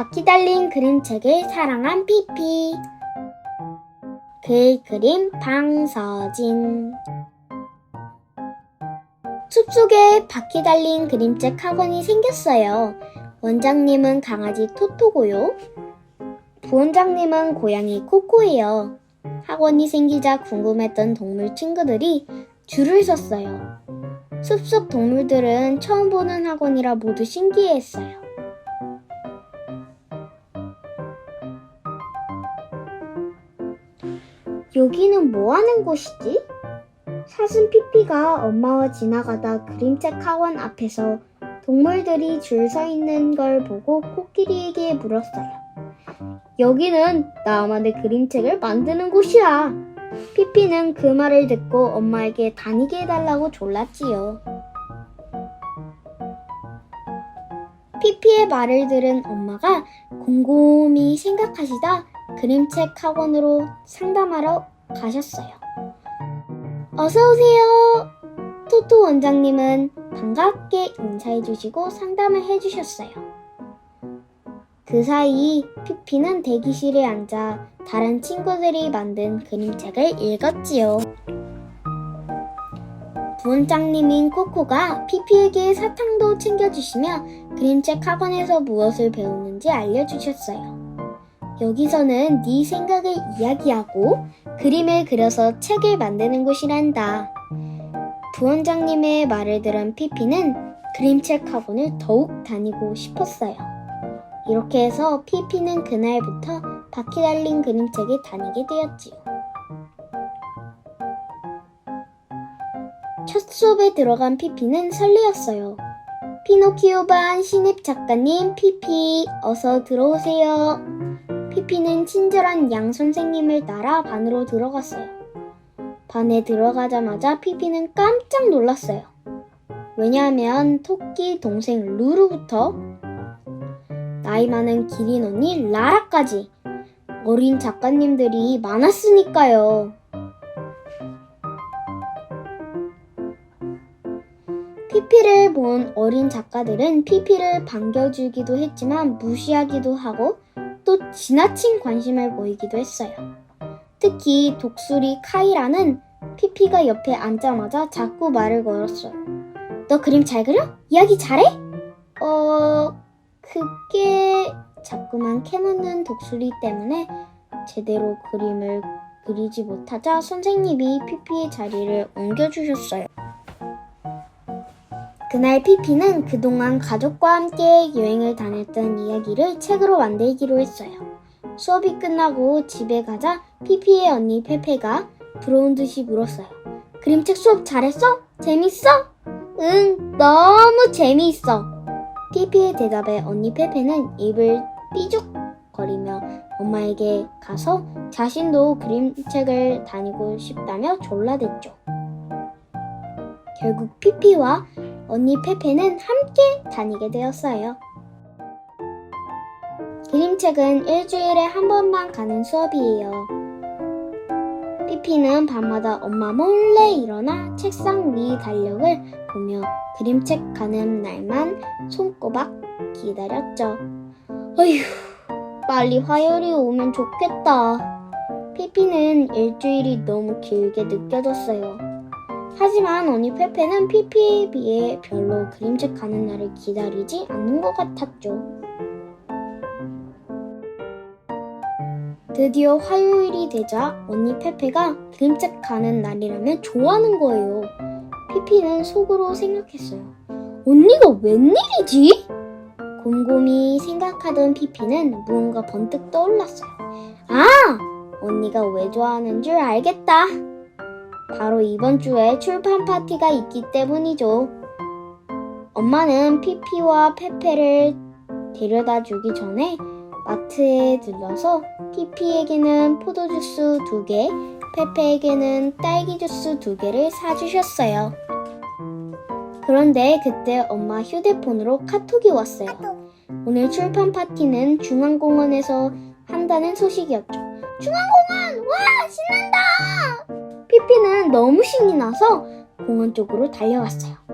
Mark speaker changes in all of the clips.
Speaker 1: 바퀴 달린 그림책을 사랑한 피피. 글 그림 방서진. 숲 속에 바퀴 달린 그림책 학원이 생겼어요. 원장님은 강아지 토토고요. 부원장님은 고양이 코코예요. 학원이 생기자 궁금했던 동물 친구들이 줄을 섰어요. 숲속 동물들은 처음 보는 학원이라 모두 신기해했어요. 여기는 뭐 하는 곳이지? 사슴 피피가 엄마와 지나가다 그림책 학원 앞에서 동물들이 줄 서 있는 걸 보고 코끼리에게 물었어요. 여기는 나만의 그림책을 만드는 곳이야. 피피는 그 말을 듣고 엄마에게 다니게 해달라고 졸랐지요. 피피의 말을 들은 엄마가 곰곰이 생각하시다 그림책 학원으로 상담하러 가셨어요. 어서오세요. 토토 원장님은 반갑게 인사해주시고 상담을 해주셨어요. 그 사이 피피는 대기실에 앉아 다른 친구들이 만든 그림책을 읽었지요. 부원장님인 코코가 피피에게 사탕도 챙겨주시며 그림책 학원에서 무엇을 배우는지 알려주셨어요. 여기서는 네 생각을 이야기하고 그림을 그려서 책을 만드는 곳이란다. 부원장님의 말을 들은 피피는 그림책 학원을 더욱 다니고 싶었어요. 이렇게 해서 피피는 그날부터 바퀴 달린 그림책에 다니게 되었지요. 첫 수업에 들어간 피피는 설레었어요. 피노키오 반 신입 작가님 피피 어서 들어오세요. 피피는 친절한 양 선생님을 따라 반으로 들어갔어요. 반에 들어가자마자 피피는 깜짝 놀랐어요. 왜냐하면 토끼 동생 루루부터 나이 많은 기린 언니 라라까지 어린 작가님들이 많았으니까요. 피피를 본 어린 작가들은 피피를 반겨주기도 했지만 무시하기도 하고 또 지나친 관심을 보이기도 했어요. 특히 독수리 카이라는 피피가 옆에 앉자마자 자꾸 말을 걸었어요. 너 그림 잘 그려? 이야기 잘해? 어, 그게 자꾸만 캐묻는 독수리 때문에 제대로 그림을 그리지 못하자 선생님이 피피의 자리를 옮겨주셨어요. 그날 피피는 그동안 가족과 함께 여행을 다녔던 이야기를 책으로 만들기로 했어요. 수업이 끝나고 집에 가자 피피의 언니 페페가 부러운 듯이 물었어요. 그림책 수업 잘했어? 재밌어? 응, 너무 재미있어. 피피의 대답에 언니 페페는 입을 삐죽거리며 엄마에게 가서 자신도 그림책을 다니고 싶다며 졸라댔죠. 결국 피피와 언니 페페는 함께 다니게 되었어요. 그림책은 일주일에 한 번만 가는 수업이에요. 피피는 밤마다 엄마 몰래 일어나 책상 위 달력을 보며 그림책 가는 날만 손꼽아 기다렸죠. 어휴, 빨리 화요일이 오면 좋겠다. 피피는 일주일이 너무 길게 느껴졌어요. 하지만 언니 페페는 피피에 비해 별로 그림책 가는 날을 기다리지 않는 것 같았죠. 드디어 화요일이 되자 언니 페페가 그림책 가는 날이라면 좋아하는 거예요. 피피는 속으로 생각했어요. 언니가 웬일이지? 곰곰이 생각하던 피피는 무언가 번뜩 떠올랐어요. 아! 언니가 왜 좋아하는 줄 알겠다. 바로 이번 주에 출판 파티가 있기 때문이죠. 엄마는 피피와 페페를 데려다 주기 전에 마트에 들러서 피피에게는 포도주스 두 개, 페페에게는 딸기 주스 두 개를 사주셨어요. 그런데 그때 엄마 휴대폰으로 카톡이 왔어요. 오늘 출판 파티는 중앙공원에서 한다는 소식이었죠. 중앙공원! 와! 신난다! 피피는 너무 신이 나서 공원 쪽으로 달려갔어요.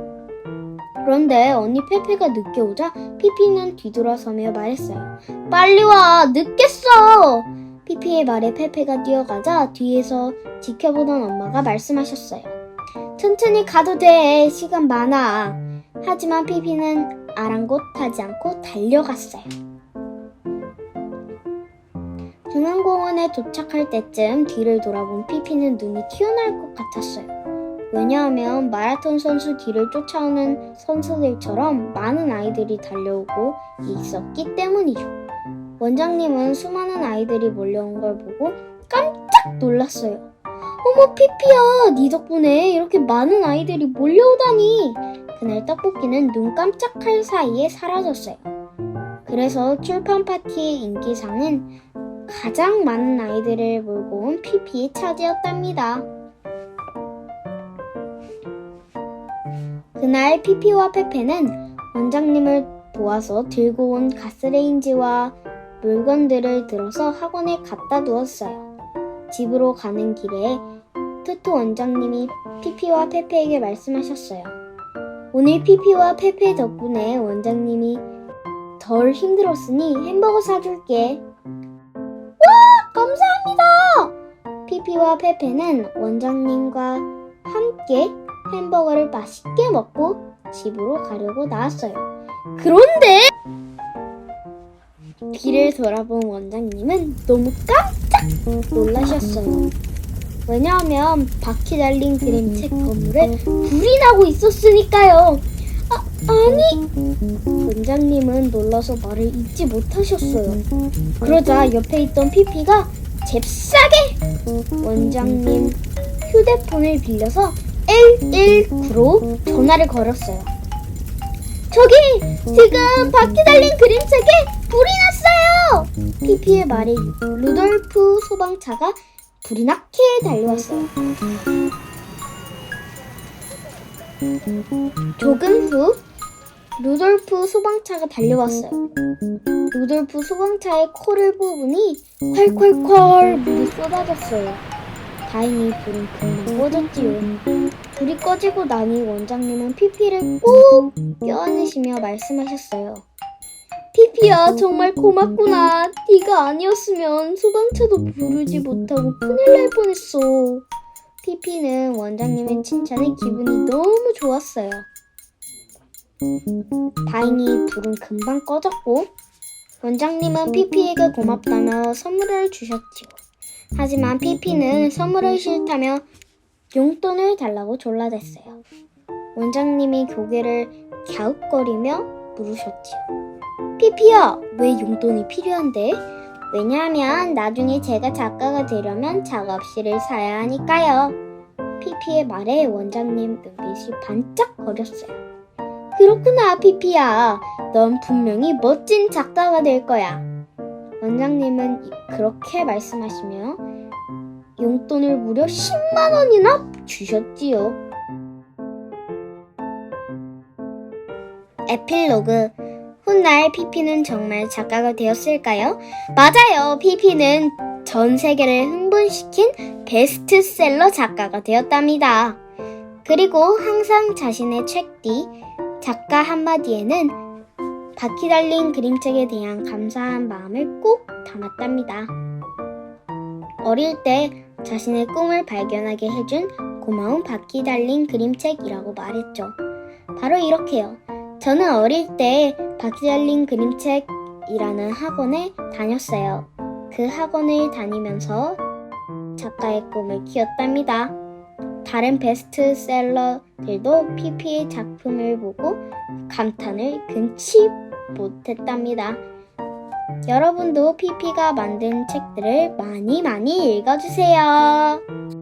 Speaker 1: 그런데 언니 페페가 늦게 오자 피피는 뒤돌아서며 말했어요. 빨리 와! 늦겠어! 피피의 말에 페페가 뛰어가자 뒤에서 지켜보던 엄마가 말씀하셨어요. 천천히 가도 돼. 시간 많아. 하지만 피피는 아랑곳하지 않고 달려갔어요. 중앙공원에 도착할 때쯤 뒤를 돌아본 피피는 눈이 튀어나올 것 같았어요. 왜냐하면 마라톤 선수 뒤를 쫓아오는 선수들처럼 많은 아이들이 달려오고 있었기 때문이죠. 원장님은 수많은 아이들이 몰려온 걸 보고 깜짝 놀랐어요. 어머 피피야, 네 덕분에 이렇게 많은 아이들이 몰려오다니. 그날 떡볶이는 눈 깜짝할 사이에 사라졌어요. 그래서 출판 파티의 인기상은 가장 많은 아이들을 몰고 온 피피의 차지였답니다. 그날 피피와 페페는 원장님을 도와서 들고 온 가스레인지와 물건들을 들어서 학원에 갖다 두었어요. 집으로 가는 길에 투토 원장님이 피피와 페페에게 말씀하셨어요. 오늘 피피와 페페 덕분에 원장님이 덜 힘들었으니 햄버거 사줄게. 와, 감사합니다! 피피와 페페는 원장님과 함께 햄버거를 맛있게 먹고 집으로 가려고 나왔어요. 그런데 뒤를 돌아본 원장님은 너무 깜짝 놀라셨어요. 왜냐하면 바퀴 달린 그림책 건물에 불이 나고 있었으니까요. 아, 아니! 원장님은 놀라서 말을 잇지 못하셨어요. 그러자 옆에 있던 피피가 잽싸게 원장님 휴대폰을 빌려서 119로 전화를 걸었어요. 저기 지금 바퀴 달린 그림책에 불이 났어요. 피피의 말에 루돌프 소방차가 불이 나게 달려왔어요. 조금 후 루돌프 소방차가 달려왔어요. 루돌프 소방차의 코를 뽑으니 콸콸콸 물이 쏟아졌어요. 다행히 불은 금방 꺼졌지요. 불이 꺼지고 나니 원장님은 피피를 꼭 껴안으시며 말씀하셨어요. 피피야 정말 고맙구나. 네가 아니었으면 소방차도 부르지 못하고 큰일 날 뻔했어. 피피는 원장님의 칭찬에 기분이 너무 좋았어요. 다행히 불은 금방 꺼졌고 원장님은 피피에게 고맙다며 선물을 주셨지요. 하지만 피피는 선물을 싫다며 용돈을 달라고 졸라댔어요. 원장님이 고개를 갸웃거리며 물으셨지요. 피피야, 왜 용돈이 필요한데? 왜냐하면 나중에 제가 작가가 되려면 작업실을 사야 하니까요. 피피의 말에 원장님 눈빛이 반짝거렸어요. 그렇구나, 피피야. 넌 분명히 멋진 작가가 될 거야. 원장님은 이- 그렇게 말씀하시며 용돈을 무려 10만 원이나 주셨지요. 에필로그 훗날 피피는 정말 작가가 되었을까요? 맞아요. 피피는 전 세계를 흥분시킨 베스트셀러 작가가 되었답니다. 그리고 항상 자신의 책 뒤 작가 한마디에는 바퀴 달린 그림책에 대한 감사한 마음을 꼭 담았답니다. 어릴 때 자신의 꿈을 발견하게 해준 고마운 바퀴 달린 그림책이라고 말했죠. 바로 이렇게요. 저는 어릴 때 바퀴 달린 그림책이라는 학원에 다녔어요. 그 학원을 다니면서 작가의 꿈을 키웠답니다. 다른 베스트셀러들도 피피의 작품을 보고 감탄을 금치 못했답니다. 여러분도 피피가 만든 책들을 많이 많이 읽어주세요.